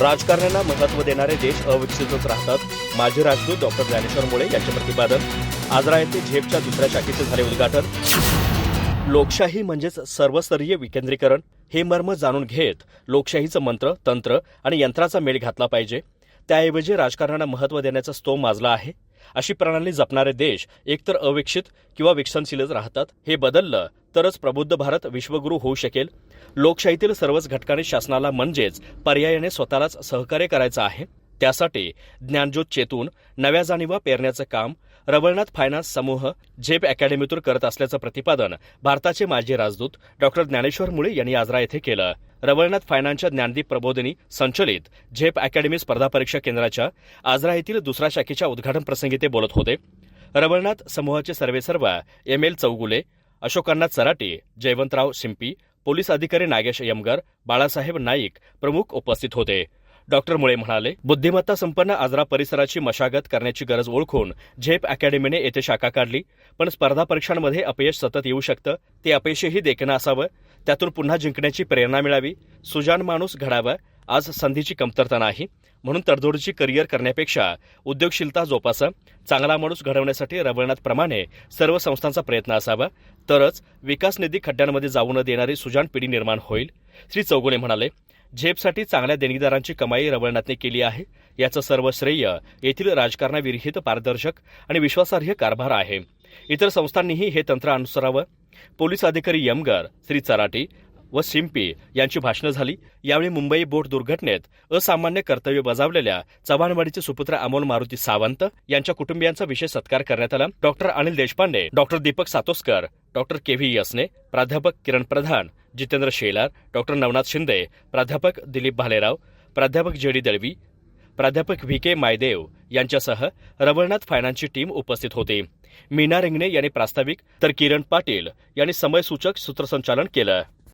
राजकारण्यांना महत्त्व देणारे देश अविकसितच राहतात. माजी राजदूत डॉक्टर ज्ञानेश्वर मुळे यांचे प्रतिपादन. आजरा येथे झेपच्या दुसऱ्या शाखेचे झाले उद्घाटन. लोकशाही म्हणजेच सर्वस्तरीय विकेंद्रीकरण हे मर्म जाणून घेत लोकशाहीचं मंत्र तंत्र आणि यंत्राचा मेळ घातला पाहिजे. त्याऐवजी राजकारणाला महत्त्व देण्याचा स्तोम माजला आहे. अशी प्रणाली जपणारे देश एकतर अविकसित किंवा विकसनशीलच राहतात हे बदललं तरच प्रबुद्ध भारत विश्वगुरू होऊ शकेल. लोकशाहीतील सर्वच घटकांनी शासनाला म्हणजेच पर्यायाने स्वतःलाच सहकार्य करायचं आहे. त्यासाठी ज्ञानज्योत चेतून नव्या जाणीवा पेरण्याचं काम रवळनाथ फायनान्स समूह झेप अकॅडमीतून करत असल्याचं प्रतिपादन भारताचे माजी राजदूत डॉक्टर ज्ञानेश्वर मुळे यांनी आजरा येथे केलं. रवळनाथ फायनान्सच्या ज्ञानदीप प्रबोधिनी संचलित झेप अकॅडमी स्पर्धा परीक्षा केंद्राच्या आजरा येथील दुसऱ्या शाखेच्या उद्घाटन प्रसंगी ते बोलत होते. रवळनाथ समूहाचे सर्वेसर्वा एम एल चौगुले अशोकांना चराटे जयवंतराव शिंपी पोलीस अधिकारी नागेश यमगर बाळासाहेब नाईक प्रमुख उपस्थित होते. डॉक्टर मुळे म्हणाले बुद्धिमत्ता संपन्न आजरा परिसराची मशागत करण्याची गरज ओळखून झेप अकॅडमीने येथे शाखा काढली पण स्पर्धा परीक्षांमध्ये अपयश सतत येऊ शकतं ते अपयशही देखणं असावं त्यातून पुन्हा जिंकण्याची प्रेरणा मिळावी. सुजान माणूस घडावा. आज संधीची कमतरता नाही. म्हणून तडजोडीची करिअर करण्यापेक्षा उद्योगशीलता जोपासा. चांगला माणूस घडवण्यासाठी रवळनाथप्रमाणे सर्व संस्थांचा प्रयत्न असावा. तरच विकास निधी खड्ड्यांमध्ये जाऊ न देणारी सुजान पिढी निर्माण होईल. श्री चौगुले म्हणाले झेपसाठी चांगल्या देणगीदारांची कमाई रवळनाथने केली आहे. याचं सर्व श्रेय येथील राजकारणाविरहित पारदर्शक आणि विश्वासार्ह कारभार आहे. इतर संस्थांनीही हे तंत्र अनुसरावं. पोलीस अधिकारी यमगर श्री चराटी व शिंपी यांची भाषणं झाली. यावेळी मुंबई बोट दुर्घटनेत असामान्य कर्तव्य बजावलेल्या चव्हाणवाडीचे सुपुत्र अमोल मारुती सावंत यांच्या कुटुंबियांचा विशेष सत्कार करण्यात आला. Doctor Anil Deshpande doctor Deepak Satoskar doctor K V यसने प्राध्यापक किरण प्रधान जितेंद्र शेलार डॉक्टर नवनाथ शिंदे प्राध्यापक दिलीप भालेराव प्राध्यापक जे डी दळवी प्राध्यापक व्ही के मायदेव यांच्यासह रवळनाथ फायनान्सची टीम उपस्थित होती. मीना रिंगणे यांनी प्रास्ताविक तर किरण पाटील यांनी समयसूचक सूत्रसंचालन केलं.